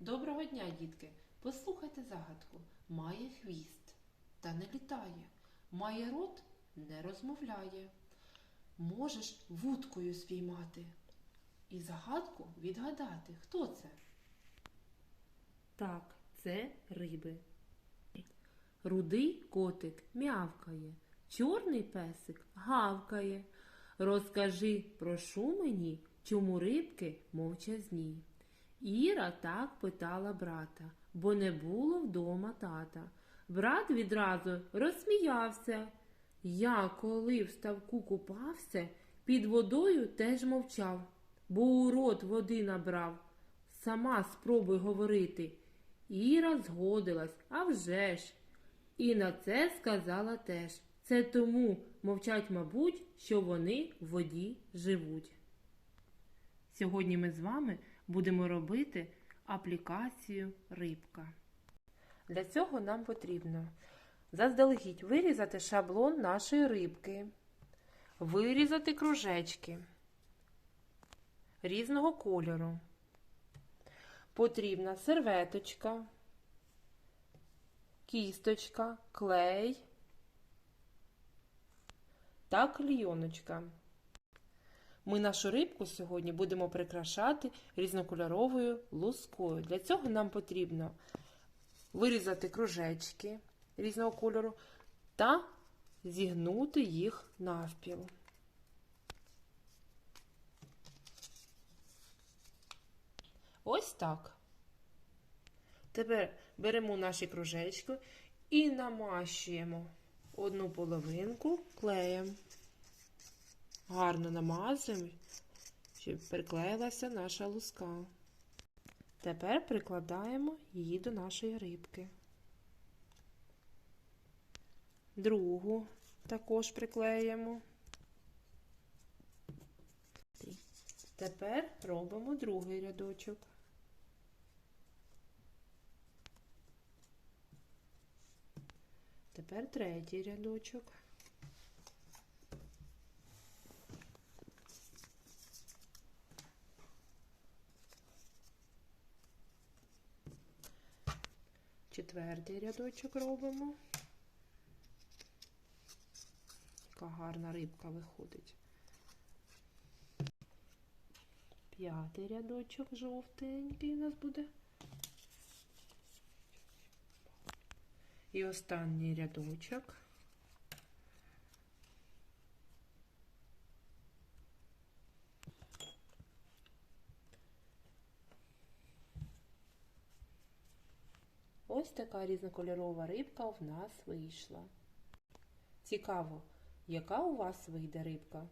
Доброго дня, дітки! Послухайте загадку. Має хвіст, та не літає. Має рот, не розмовляє. Можеш вудкою спіймати. І загадку відгадати. Хто це? Так, це риби. Рудий котик м'явкає, чорний песик гавкає. Розкажи, прошу мені, чому рибки мовчазні. Іра так питала брата, бо не було вдома тата. Брат відразу розсміявся. Я, коли в ставку купався, під водою теж мовчав, бо у рот води набрав. Сама спробуй говорити. Іра згодилась, а вже ж. І на це сказала теж. Це тому мовчать, мабуть, що вони в воді живуть. Сьогодні ми з вами будемо робити аплікацію рибка. Для цього нам потрібно заздалегідь вирізати шаблон нашої рибки, вирізати кружечки різного кольору. Потрібна серветочка, кісточка, клей та клійоночка. Ми нашу рибку сьогодні будемо прикрашати різнокольоровою лускою. Для цього нам потрібно вирізати кружечки різного кольору та зігнути їх навпіл. Ось так. Тепер беремо наші кружечки і намащуємо одну половинку клеєм. Гарно намазуємо, щоб приклеїлася наша луска. Тепер прикладаємо її до нашої рибки. Другу також приклеїмо. Тепер робимо другий рядочок. Тепер третій рядочок. Четвертий рядочок робимо. Яка гарна рибка виходить. П'ятий рядочок жовтенький у нас буде. І останній рядочок. Ось така різнокольорова рибка в нас вийшла. Цікаво, яка у вас вийде рибка?